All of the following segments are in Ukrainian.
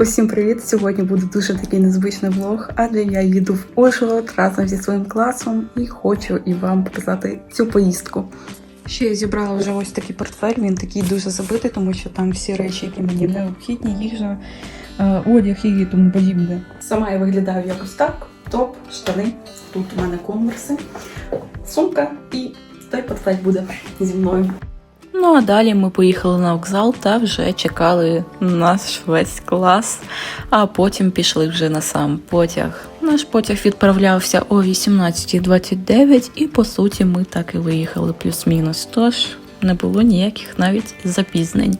Усім привіт! Сьогодні буде дуже такий незвичний влог, адже я їду в Ужгород разом зі своїм класом і хочу і вам показати цю поїздку. Ще я зібрала вже ось такий портфель, він такий дуже забитий, тому що там всі речі, які мені необхідні, їжа, е, одяг і тому подібне. Сама я виглядаю якось так: топ, штани. Тут у мене конверси, сумка і той портфель буде зі мною. Ну а далі ми поїхали на вокзал та вже чекали наш весь клас, а потім пішли вже на сам потяг. Наш потяг відправлявся о 18.29 і по суті ми так і виїхали плюс-мінус. Тож не було ніяких навіть запізнень.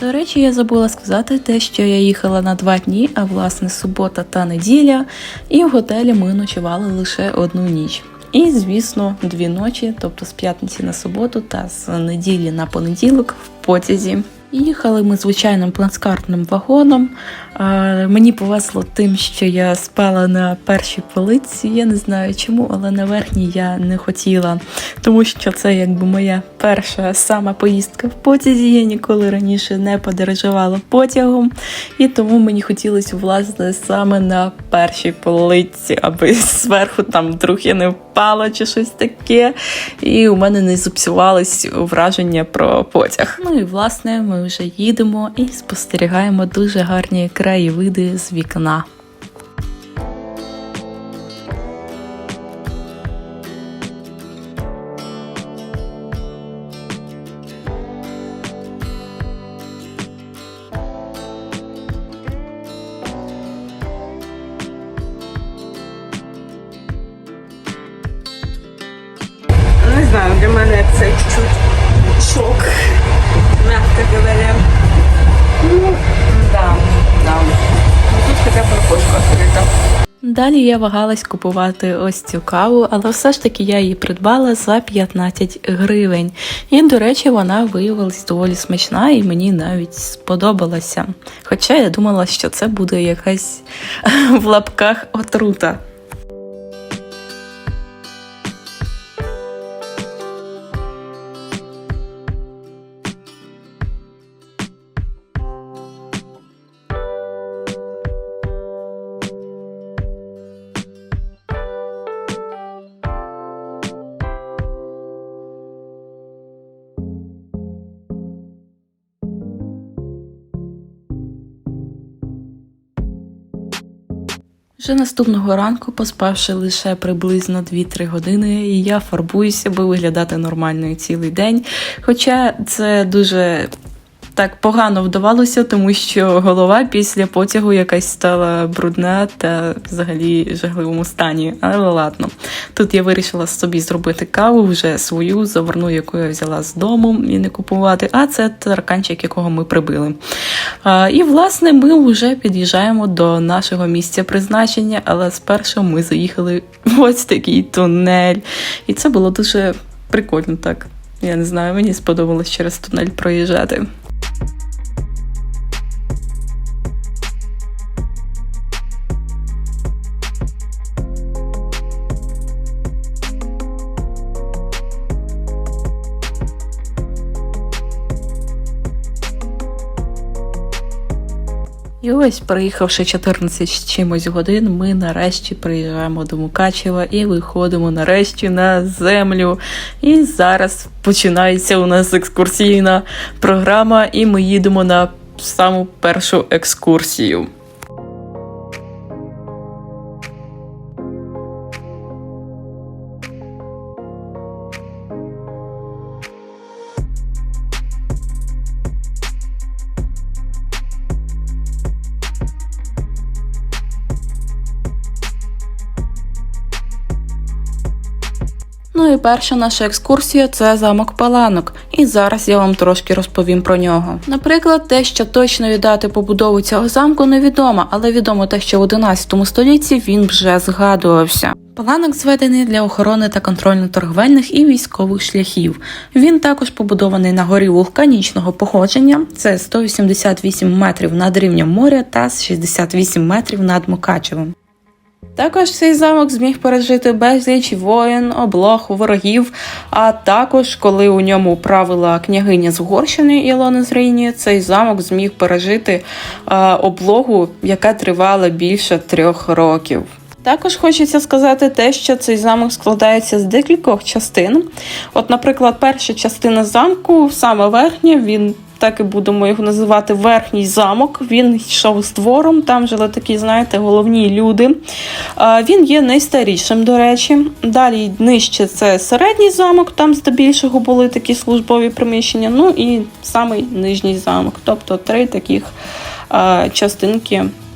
До речі, я забула сказати те, що я їхала на два дні, а власне субота та неділя, і в готелі ми ночували лише одну ніч. І, звісно, дві ночі, тобто з п'ятниці на суботу та з неділі на понеділок в потязі. Їхали ми звичайним плацкартним вагоном. Мені повезло тим, що я спала на першій полиці. Я не знаю чому, але на верхній я не хотіла, тому що це якби моя перша сама поїздка в потязі. Я ніколи раніше не подорожувала потягом, і тому мені хотілося власне саме на першій полиці, аби зверху там вдруг я не впала чи щось таке. І у мене не зіпсувались враження про потяг. Ну і власне ми вже їдемо і спостерігаємо дуже гарні краєвиди з вікна. Для мене це чуть-чуть шок, мягко говоря. Ну, да, да. Б окошко відкрито. Далі я вагалась купувати ось цю каву, але все ж таки я її придбала за 15 гривень. І, до речі, вона виявилась доволі смачна і мені навіть сподобалася. Хоча я думала, що це буде якась в лапках отрута. Вже наступного ранку, поспавши лише приблизно 2-3 години, я фарбуюся, аби виглядати нормально цілий день. Хоча це дуже так погано вдавалося, тому що голова після потягу якась стала брудна та взагалі в жахливому стані. Але ладно, тут я вирішила собі зробити каву вже свою, заверну, яку я взяла з дому і не купувати. А це тараканчик, якого ми прибили. А, і власне ми вже під'їжджаємо до нашого місця призначення, але спершу ми заїхали в ось такий тунель. І це було дуже прикольно так. Я не знаю, мені сподобалось через тунель проїжджати. Ось, проїхавши 14 з чимось годин, ми нарешті приїжджаємо до Мукачева і виходимо нарешті на землю. І зараз починається у нас екскурсійна програма, і ми їдемо на саму першу екскурсію. Ну і перша наша екскурсія це замок Паланок, і зараз я вам трошки розповім про нього. Наприклад, те, що точної дати побудови цього замку невідомо, але відомо те, що в 11 столітті він вже згадувався. Паланок зведений для охорони та контрольно-торговельних і військових шляхів. Він також побудований на горі вулканічного походження, це 188 метрів над рівнем моря та 68 метрів над Мукачевим. Також цей замок зміг пережити безліч воїн, облог, ворогів. А також, коли у ньому правила княгиня з Угорщини Ілона Зрійні, цей замок зміг пережити е, облогу, яка тривала більше трьох років. Також хочеться сказати те, що цей замок складається з декількох частин. От, наприклад, перша частина замку, саме верхня, він так і будемо його називати верхній замок. Він йшов з двором, там жили такі, знаєте, головні люди. Він є найстарішим, до речі. Далі нижче це середній замок, там здебільшого були такі службові приміщення. Ну і самий нижній замок, тобто три таких а,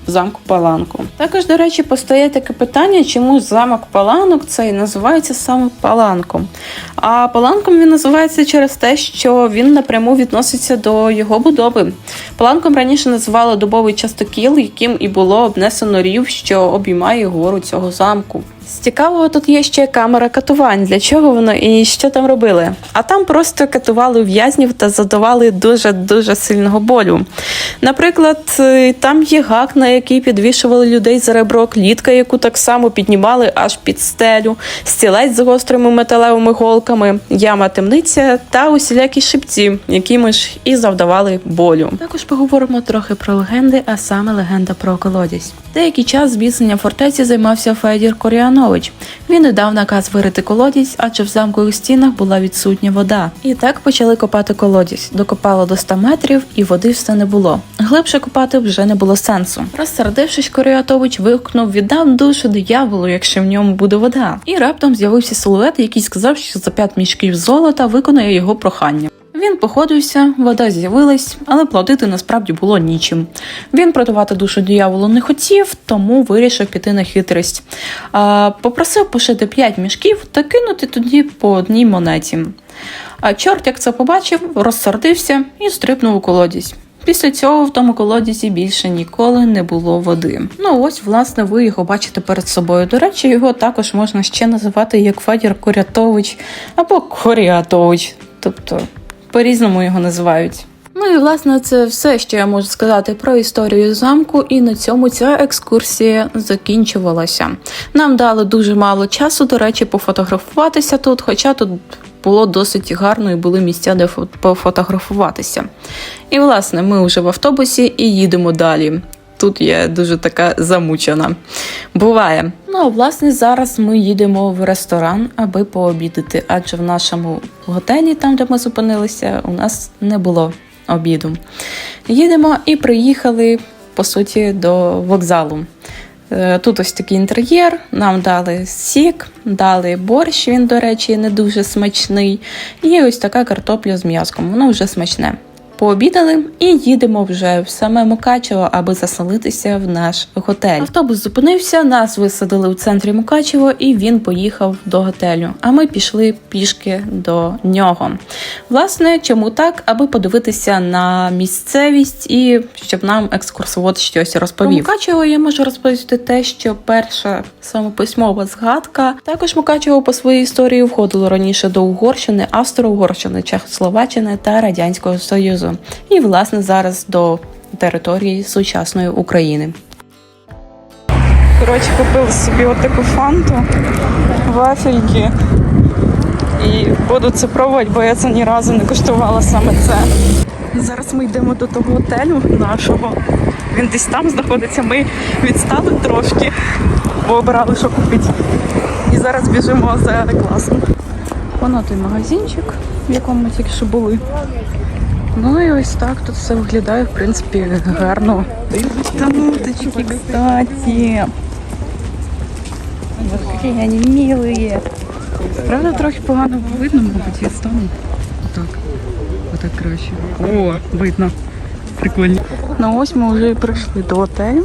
замку Паланку. Також, до речі, постає таке питання, чому замок Паланок цей називається саме Паланком. А Паланком він називається через те, що він напряму відноситься до його будови. Паланком раніше називали дубовий частокіл, яким і було обнесено рів, що обіймає гору цього замку. З цікавого тут є ще камера катувань. Для чого воно і що там робили? А там просто катували в'язнів та задавали дуже дуже сильного болю. Наприклад, е, там є гак, на який підвішували людей за ребро, клітка, яку так само піднімали аж під стелю, стілець з гострими металевими голками, яма темниця та усілякі шипці, якими ж і завдавали болю. Також поговоримо трохи про легенди, а саме легенда про колодязь. Деякий час зміцнення фортеці займався Федір Коріанович. Він не дав наказ вирити колодязь, адже в замкових стінах була відсутня вода. І так почали копати колодязь. Докопало до 100 метрів, і води все не було. Глибше копати вже не було сенсу. Розсердившись, Коріатович вигукнув віддам душу дияволу, якщо в ньому буде вода. І раптом з'явився силует, який сказав, що за п'ять мішків золота виконає його прохання. Він походився, вода з'явилась, але платити насправді було нічим. Він продавати душу дияволу не хотів, тому вирішив піти на хитрість. А, попросив пошити п'ять мішків та кинути тоді по одній монеті. А чорт, як це побачив, розсердився і стрибнув у колодязь. Після цього в тому колодязі більше ніколи не було води. Ну ось, власне, ви його бачите перед собою. До речі, його також можна ще називати як Федір Корятович або Коріатович. Тобто по-різному його називають. Ну і власне це все, що я можу сказати про історію замку, і на цьому ця екскурсія закінчувалася. Нам дали дуже мало часу, до речі, пофотографуватися тут, хоча тут було досить гарно і були місця, де фо- пофотографуватися. І власне, ми вже в автобусі і їдемо далі. Тут я дуже така замучена. Буває. Ну, власне, зараз ми їдемо в ресторан, аби пообідати, адже в нашому готелі, там де ми зупинилися, у нас не було обіду. Їдемо і приїхали, по суті, до вокзалу. Е, Тут ось такий інтер'єр, нам дали сік, дали борщ, він, до речі, не дуже смачний. І ось така картопля з м'язком, воно вже смачне. Пообідали і їдемо вже в саме Мукачево, аби заселитися в наш готель. Автобус зупинився, нас висадили в центрі Мукачево, і він поїхав до готелю. А ми пішли пішки до нього. Власне, чому так? Аби подивитися на місцевість і щоб нам екскурсовод щось розповів. Про Мукачево я можу розповісти те, що перша самописьмова згадка також Мукачево по своїй історії входило раніше до Угорщини, Австро-Угорщини, Чехословаччини та Радянського Союзу. І власне зараз до території сучасної України. Коротше, купили собі отаку фанту, вафельки. І буду це пробувати, бо я це ні разу не куштувала саме це. Зараз ми йдемо до того готелю нашого. Він десь там знаходиться. Ми відстали трошки, бо обирали, що купити. І зараз біжимо за класом. Воно той магазинчик, в якому ми тільки що були. Ну і ось так тут все виглядає, в принципі, гарно. Та нуточки, кстати. Какие они милые. Правда, трохи погано видно, мабуть, я стану. Отак. Отак краще. О, видно. Прикольно. Ну ось ми вже і прийшли до готелю.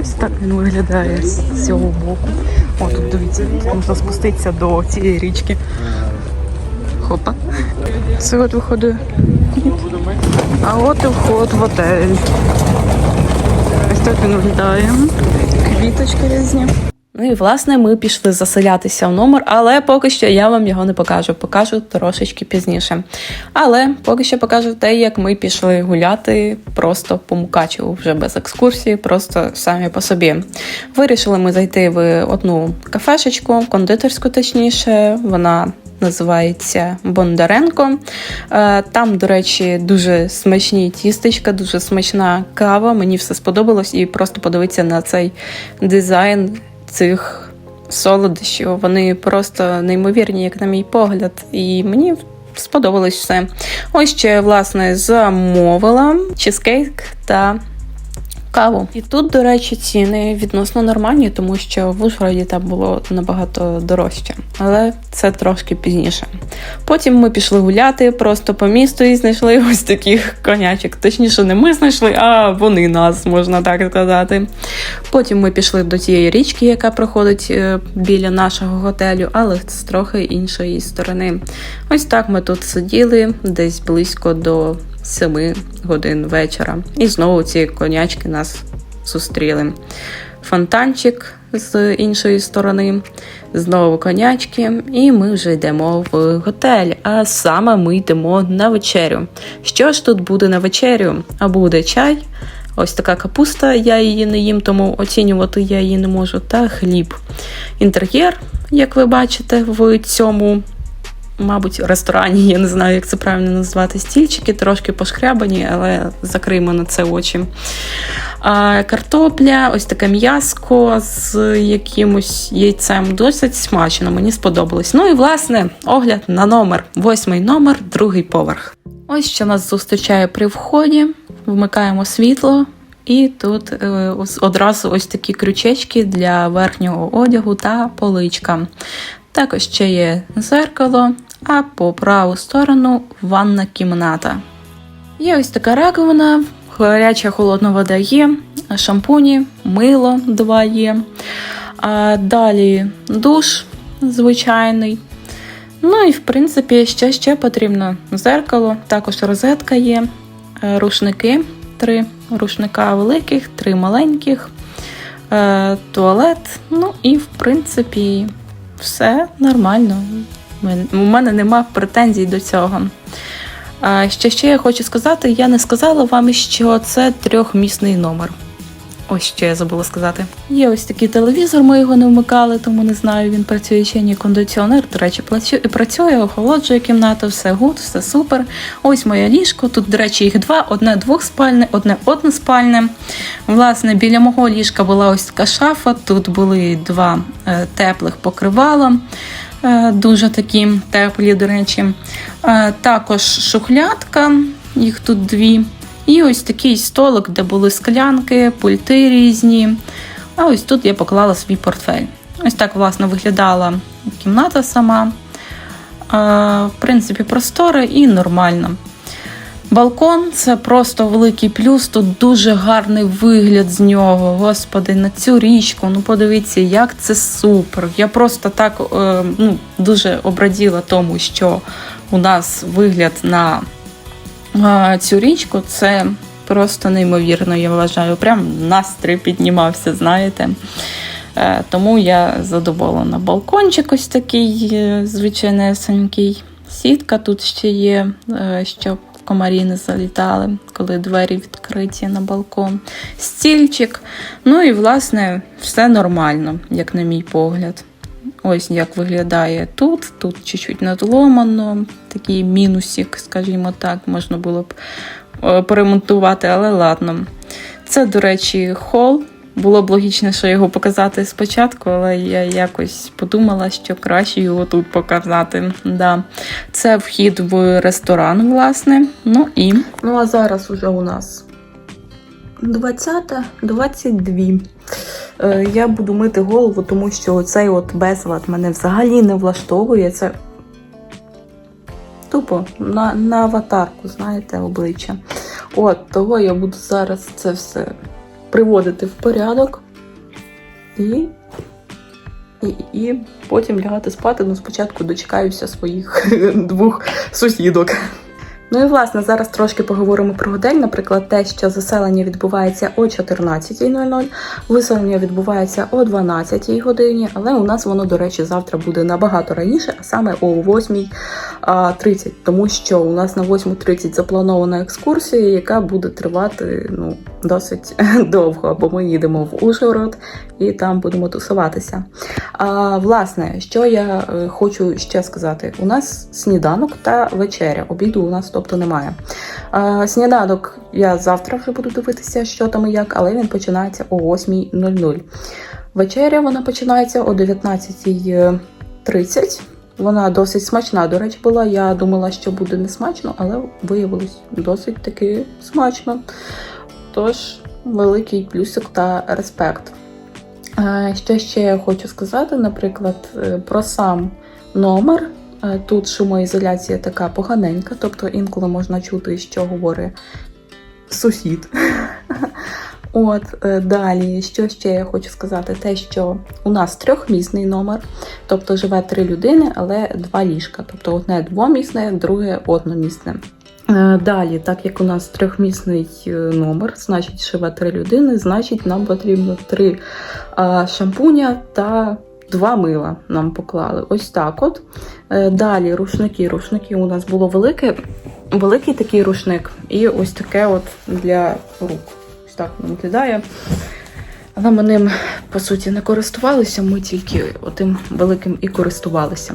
Ось так він виглядає з цього боку. О, тут дивіться, тут можна спуститися до цієї річки. Хопа. Це от виходить. А от і вход в готель. Ось так він виглядає. Квіточки різні. Ну і власне ми пішли заселятися в номер, але поки що я вам його не покажу. Покажу трошечки пізніше. Але поки що покажу те, як ми пішли гуляти просто по Мукачеву, вже без екскурсії, просто самі по собі. Вирішили ми зайти в одну кафешечку, кондитерську точніше. Вона називається Бондаренко. Е, Там, до речі, дуже смачні тістечка, дуже смачна кава. Мені все сподобалось, і просто подивитися на цей дизайн цих солодощів. Вони просто неймовірні, як на мій погляд. І мені сподобалось все. Ось ще, власне, замовила чизкейк та каву. І тут, до речі, ціни відносно нормальні, тому що в Ужгороді там було набагато дорожче, але це трошки пізніше. Потім ми пішли гуляти просто по місту і знайшли ось таких конячок. Точніше, не ми знайшли, а вони нас, можна так сказати. Потім ми пішли до тієї річки, яка проходить е, біля нашого готелю, але з трохи іншої сторони. Ось так ми тут сиділи десь близько до 7 годин вечора. І знову ці конячки нас зустріли. Фонтанчик з іншої сторони, знову конячки, і ми вже йдемо в готель. А саме ми йдемо на вечерю. Що ж тут буде на вечерю? А буде чай. Ось така капуста, я її не їм, тому оцінювати я її не можу. Та хліб. Інтер'єр, як ви бачите, в цьому, мабуть, ресторані, я не знаю, як це правильно назвати. Стільчики трошки пошкрябані, але закриємо на це очі. А, картопля, ось таке м'яско з якимось яйцем. Досить смачно, мені сподобалось. Ну і власне огляд на номер. Восьмий номер, другий поверх. Ось що нас зустрічає при вході. Вмикаємо світло, і тут е, одразу ось такі крючечки для верхнього одягу та поличка. Також ще є зеркало, а по праву сторону ванна кімната. Є ось така раковина, гаряча холодна вода є, шампуні, мило два є. А далі душ звичайний. Ну і в принципі, що ще потрібно? Зеркало, також розетка є, е, рушники, три рушника великих, три маленьких, е, туалет. Ну і в принципі, все нормально. У мене нема претензій до цього. А ще я хочу сказати, я не сказала вам, що це трьохмісний номер. Ось що я забула сказати. Є ось такий телевізор, ми його не вмикали, тому не знаю, він працює чи ні. Кондиціонер, до речі, працює, працює, охолоджує кімнату, все гуд, все супер. Ось моє ліжко. Тут, до речі, їх два: одне двохспальне, одне односпальне. Власне, біля мого ліжка була ось така шафа. Тут були два е, теплих покривала. Е, Дуже такі теплі, до речі. Е, Також шухлядка, їх тут дві. І ось такий столик, де були склянки, пульти різні. А ось тут я поклала свій портфель. Ось так, власне, виглядала кімната сама. Е, В принципі, простора і нормально. Балкон це просто великий плюс. Тут дуже гарний вигляд з нього. Господи, на цю річку. Ну подивіться, як це супер. Я просто так е, ну, дуже обраділа тому, що у нас вигляд на е, цю річку це просто неймовірно, я вважаю. Прям настрій піднімався, знаєте. Е, Тому я задоволена. Балкончик ось такий звичайнесенький. Сітка тут ще є, щоб комарі не залітали, коли двері відкриті на балкон. Стільчик. Ну і, власне, все нормально, як на мій погляд. Ось як виглядає тут. Тут чуть-чуть надломано, такий мінусик, скажімо так, можна було б е, поремонтувати, але ладно. Це, до речі, хол. Було б логічніше його показати спочатку, але я якось подумала, що краще його тут показати. Да. Це вхід в ресторан, власне. Ну і. Ну а зараз уже у нас 20-22. Е, Я буду мити голову, тому що цей от безлад мене взагалі не влаштовує. Це тупо на, на аватарку, знаєте, обличчя. От, того я буду зараз це все приводити в порядок і, і, і потім лягати спати. Ну, спочатку дочекаюся своїх двох сусідок. Ну і власне зараз трошки поговоримо про готель. Наприклад, те, що заселення відбувається о 14.00, виселення відбувається о 12 годині, але у нас воно, до речі, завтра буде набагато раніше, а саме о 8.30, тому що у нас на 8.30 запланована екскурсія, яка буде тривати ну, досить довго, бо ми їдемо в Ужгород і там будемо тусуватися. А, власне, що я е, хочу ще сказати: у нас сніданок та вечеря. Обіду у нас тобто немає. А, сніданок я завтра вже буду дивитися, що там і як, але він починається о 8.00. Вечеря вона починається о 19.30. Вона досить смачна, до речі, була. Я думала, що буде не смачно, але виявилось досить таки смачно. Тож, великий плюсик та респект. Е, Що ще я хочу сказати, наприклад, е, про сам номер. Е, Тут шумоізоляція така поганенька, тобто інколи можна чути, що говорить сусід. От далі, що ще я хочу сказати, те, що у нас трьохмісний номер, тобто живе три людини, але два ліжка. Тобто одне двомісне, друге одномісне. Е, Далі, так як у нас трьохмісний е, номер, значить живе три людини, значить нам потрібно три шампуня та два мила нам поклали. Ось так от. Е, Далі рушники. Рушники у нас було велике, великий такий рушник, і ось таке от для рук. Ось так він виглядає. Але ми ним, по суті, не користувалися, ми тільки отим великим і користувалися.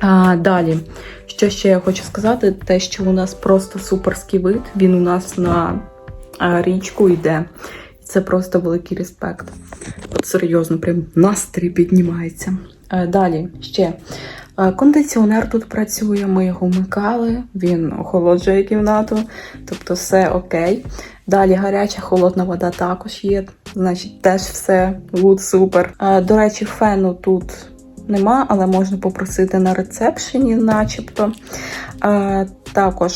А, далі, що ще я хочу сказати, те, що у нас просто суперський вид, він у нас на річку йде. Це просто великий респект. От серйозно, прям настрій піднімається. Далі ще. Кондиціонер тут працює, ми його вмикали, він охолоджує кімнату, тобто все окей. Далі гаряча холодна вода також є, значить теж все гуд, супер. До речі, фену тут нема, але можна попросити на рецепшені, начебто. Також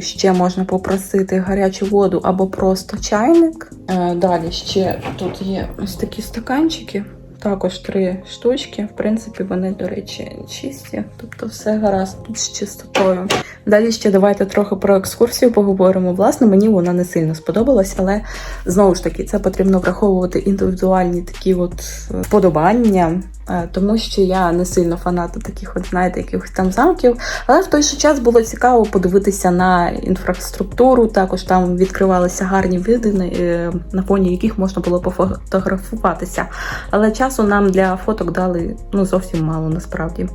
ще можна попросити гарячу воду або просто чайник. Далі ще тут є ось такі стаканчики. Також три штучки. В принципі, вони, до речі, чисті, тобто все гаразд з чистотою. Далі ще давайте трохи про екскурсію поговоримо. Власне, мені вона не сильно сподобалась, але знову ж таки це потрібно враховувати індивідуальні такі от е, вподобання. Е, Тому що я не сильно фанат таких, от знаєте, якихось там замків. Але в той же час було цікаво подивитися на інфраструктуру. Також там відкривалися гарні види, е, на фоні яких можна було пофотографуватися. Але часу нам для фоток дали ну зовсім мало насправді.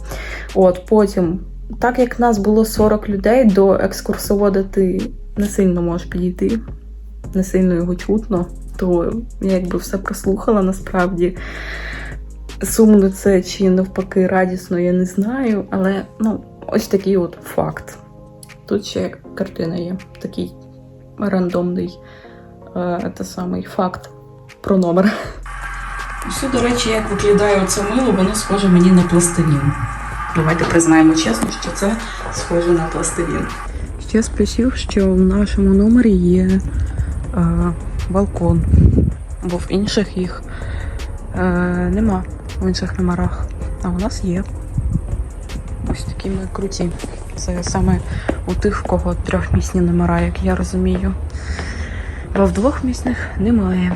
От потім, так як нас було 40 людей, до екскурсовода ти не сильно можеш підійти, не сильно його чутно, то я якби все прослухала насправді. Сумно це чи навпаки радісно, я не знаю, але ну, ось такий от факт. Тут ще картина є, такий рандомний е, те самий факт про номер. Все, до речі, як виглядає оце мило, воно схоже мені на пластилін. Давайте признаємо чесно, що це схоже на пластилін. Ще з плюсів, що в нашому номері є е, балкон, бо в інших їх е, нема, в інших номерах. А у нас є. Ось такі ми круті. Це саме у тих, в кого трьохмісні номера, як я розумію. Бо в двохмісних немає.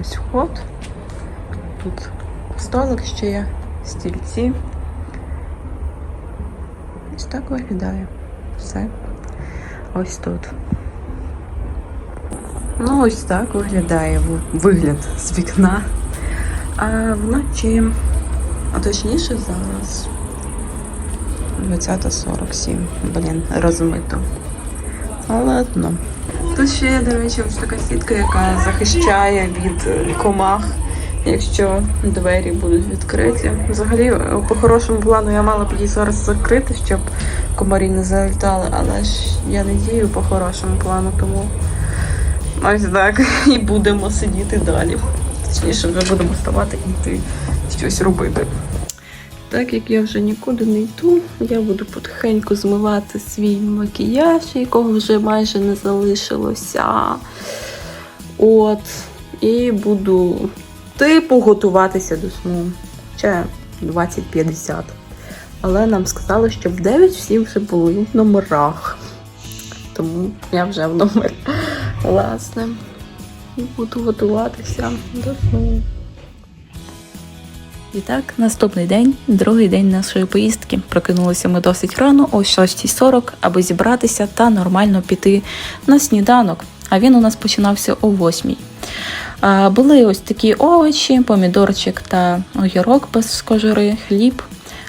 Ось вход. Тут столик ще є, стільці. Ось так виглядає. Все. Ось тут. Ну, ось так виглядає вигляд з вікна. А вночі, а точніше зараз 20.47. Блін, розмито. Ну ладно. Тут ще є, до речі, ось така сітка, яка захищає від е, комах, якщо двері будуть відкриті. Взагалі, е, по хорошому плану я мала б її зараз закрити, щоб комарі не залітали, але ж я не дію по хорошому плану, тому ось так і будемо сидіти далі. Точніше, вже будемо вставати і йти щось робити. Так як я вже нікуди не йду, я буду потихеньку змивати свій макіяж, якого вже майже не залишилося. От. І буду типу готуватися до сну. Ще 20.50. Але нам сказали, що в 9 всі вже були в номерах. тому я вже в номер. Власне. Буду готуватися до сну. І так, наступний день, другий день нашої поїздки. Прокинулися ми досить рано, о 6.40, аби зібратися та нормально піти на сніданок. А він у нас починався о 8. А, були ось такі овочі, помідорчик та огірок без кожури, хліб,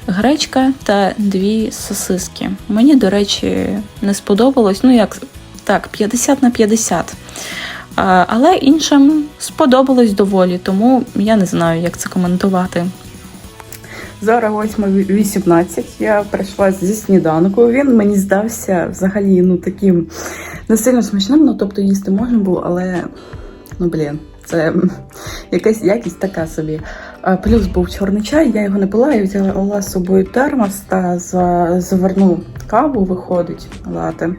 гречка та дві сосиски. Мені, до речі, не сподобалось. Ну як так, 50 на 50. Але іншим сподобалось доволі, тому я не знаю, як це коментувати. Зараз 8.18, я прийшла зі сніданку. Він мені здався взагалі ну таким не сильно смачним. Ну тобто їсти можна було, але ну блін, це якась якість така собі. Плюс був чорний чай, я його не пила, я взяла з собою термос та за- заверну каву, виходить лати.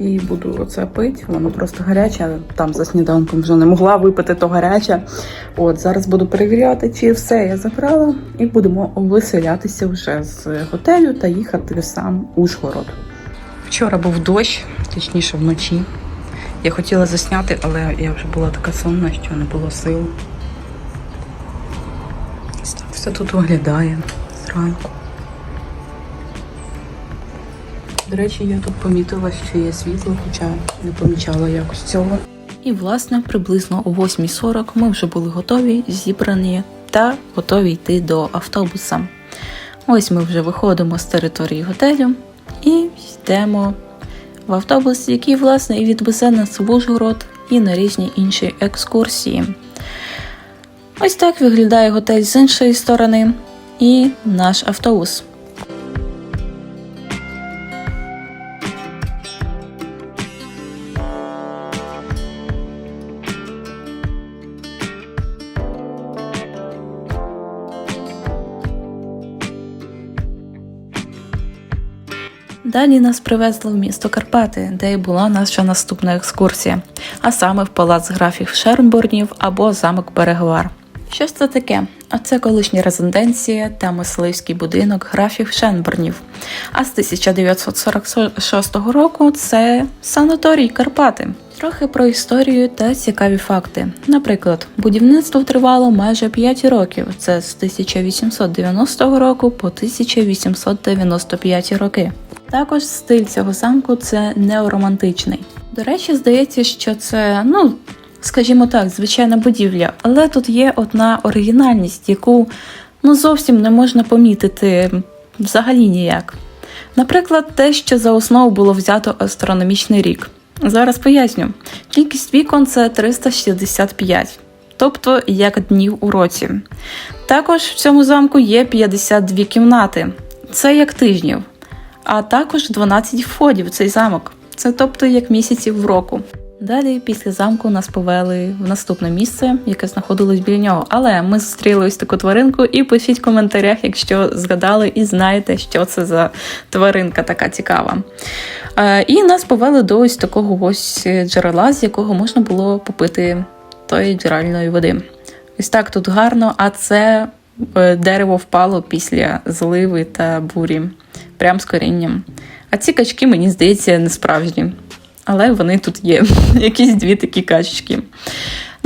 І буду оце пити, воно просто гаряче. Там за сніданком вже не могла випити то гаряче. От зараз буду перевіряти, чи все я забрала, і будемо виселятися вже з готелю та їхати сам Ужгород. Вчора був дощ, точніше вночі. Я хотіла засняти, але я вже була така сонна, що не було сил. Все тут виглядає зранку. До речі, я тут помітила, що є світло, хоча не помічала якось цього. І, власне, приблизно о 8.40 ми вже були готові, зібрані та готові йти до автобуса. Ось ми вже виходимо з території готелю і йдемо в автобус, який, власне, і відвезе нас в Ужгород і на різні інші екскурсії. Ось так виглядає готель з іншої сторони і наш автобус. Далі нас привезли в місто Карпати, де й була наша наступна екскурсія, а саме в палац графів Шернбурнів або замок Берегвар. Що ж це таке? А це колишня резиденція та мисливський будинок графів Шенбернів. А з 1946 року це санаторій Карпати. Трохи про історію та цікаві факти. Наприклад, будівництво тривало майже 5 років. Це з 1890 року по 1895 роки. Також стиль цього замку це неоромантичний. До речі, здається, що це, ну, скажімо так, звичайна будівля, але тут є одна оригінальність, яку ну зовсім не можна помітити взагалі ніяк. Наприклад, те, що за основу було взято астрономічний рік. Зараз поясню. Кількість вікон це 365, тобто як днів у році. Також в цьому замку є 52 кімнати, це як тижнів, а також 12 входів в цей замок. Це тобто як місяців в року. Далі, після замку, нас повели в наступне місце, яке знаходилось біля нього. Але ми зустріли ось таку тваринку, і пишіть в коментарях, якщо згадали і знаєте, що це за тваринка така цікава. Е, І нас повели до ось такого ось джерела, з якого можна було попити тої джерельної води. Ось так тут гарно, а це е, дерево впало після зливи та бурі, прям з корінням. А ці качки, мені здається, не справжні. Але вони тут є, якісь дві такі качечки.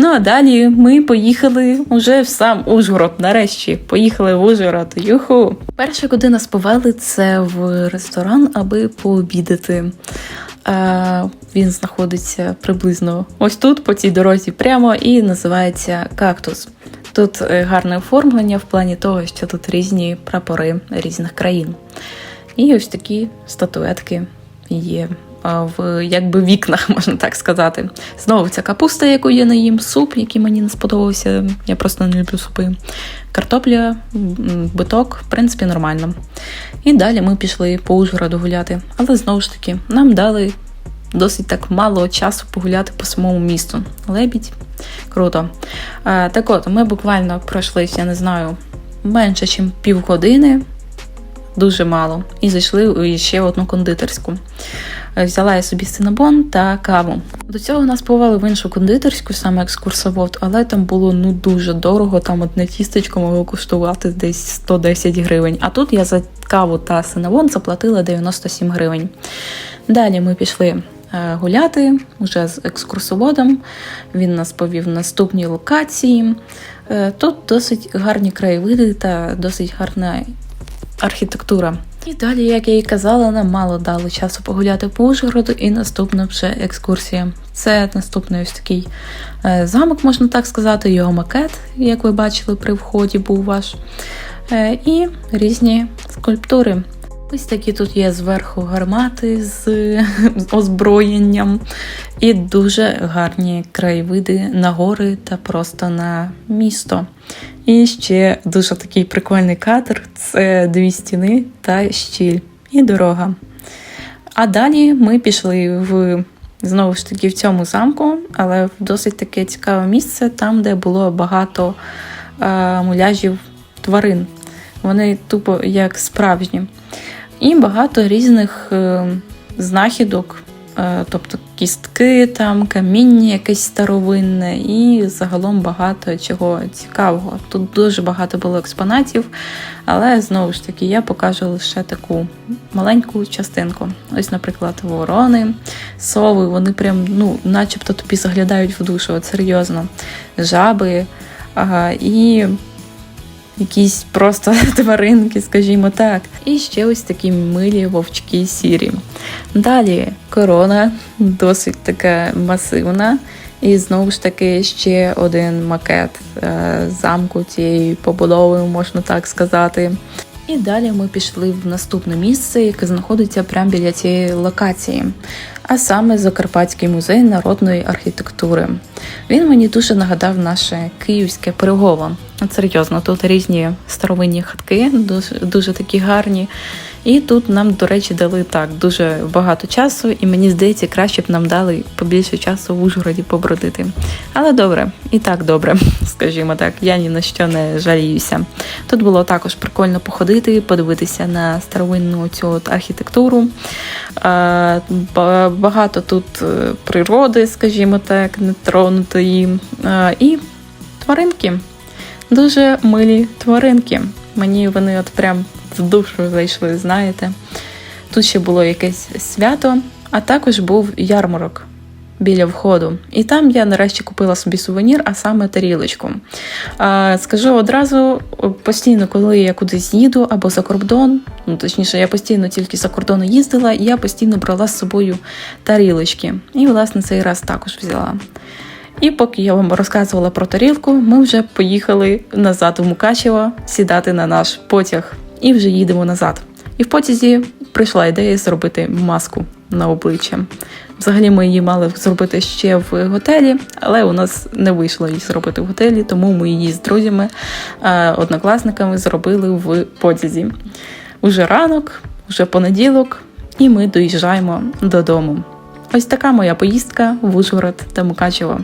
Ну а далі ми поїхали уже в сам Ужгород. Нарешті поїхали в Ужгород. Юху! Перше, куди нас повели, це в ресторан, аби пообідати. Він знаходиться приблизно ось тут, по цій дорозі, прямо, і називається Кактус. Тут е, гарне оформлення в плані того, що тут різні прапори різних країн. І ось такі статуетки є в якби вікнах, можна так сказати. Знову ця капуста, яку я не їм, суп, який мені не сподобався. Я просто не люблю супи. Картопля, биток, в принципі, нормально. І далі ми пішли по Ужгороду гуляти. Але знову ж таки, нам дали досить так мало часу погуляти по самому місту. Лебідь. Круто. Так от, ми буквально пройшлися, я не знаю, менше, ніж півгодини. Дуже мало. І зайшли у ще одну кондитерську. Е, Взяла я собі синабон та каву. До цього нас повели в іншу кондитерську, саме екскурсовод, але там було ну дуже дорого. Там одне тістечко могло коштувати десь 110 гривень. А тут я за каву та синабон заплатила 97 гривень. Далі ми пішли е, гуляти вже з екскурсоводом. Він нас повів в наступні локації. Е, Тут досить гарні краєвиди та досить гарна архітектура. І далі, як я і казала, нам мало дали часу погуляти по Ужгороду, і наступна вже екскурсія. Це наступний ось такий е, замок, можна так сказати, його макет, як ви бачили при вході, був ваш. Е, і різні скульптури. Ось такі тут є зверху гармати з, з озброєнням, і дуже гарні краєвиди на гори та просто на місто. І ще дуже такий прикольний кадр це дві стіни та щіль і дорога. А далі ми пішли в знову ж таки в цьому замку, але в досить таке цікаве місце, там, де було багато е, муляжів тварин. Вони тупо як справжні. І багато різних е, знахідок, е, тобто кістки, там, каміння якесь старовинне, і загалом багато чого цікавого. Тут дуже багато було експонатів, але знову ж таки я покажу лише таку маленьку частинку. Ось, наприклад, ворони, сови, вони прям, ну, начебто тобі заглядають в душу, от серйозно. Жаби. Ага, і якісь просто тваринки, скажімо так. І ще ось такі милі вовчки сірі. Далі корона досить така масивна. І знову ж таки ще один макет е, замку цієї побудови, можна так сказати. І далі ми пішли в наступне місце, яке знаходиться прямо біля цієї локації, а саме Закарпатський музей народної архітектури. Він мені дуже нагадав наше київське Пирогово. Серйозно, тут різні старовинні хатки, дуже, дуже такі гарні. І тут нам, до речі, дали так дуже багато часу, і мені здається, краще б нам дали побільше часу в Ужгороді побродити. Але добре, і так добре, скажімо так, я ні на що не жаліюся. Тут було також прикольно походити, подивитися на старовинну цю от архітектуру. Е, Багато тут е, природи, скажімо так, нетронутої. Е, І тваринки. Дуже милі тваринки. Мені вони от прям в душу зайшли, знаєте. Тут ще було якесь свято, а також був ярмарок біля входу. І там я нарешті купила собі сувенір, а саме тарілочку. Скажу одразу, постійно, коли я кудись їду або за кордон, ну точніше, я постійно тільки за кордону їздила, я постійно брала з собою тарілочки. І, власне, цей раз також взяла. І поки я вам розказувала про тарілку, ми вже поїхали назад в Мукачево сідати на наш потяг і вже їдемо назад. І в потязі прийшла ідея зробити маску на обличчя. Взагалі ми її мали зробити ще в готелі, але у нас не вийшло її зробити в готелі, тому ми її з друзями, е, однокласниками зробили в потязі. Уже ранок, уже понеділок, і ми доїжджаємо додому. Ось така моя поїздка в Ужгород та Мукачево.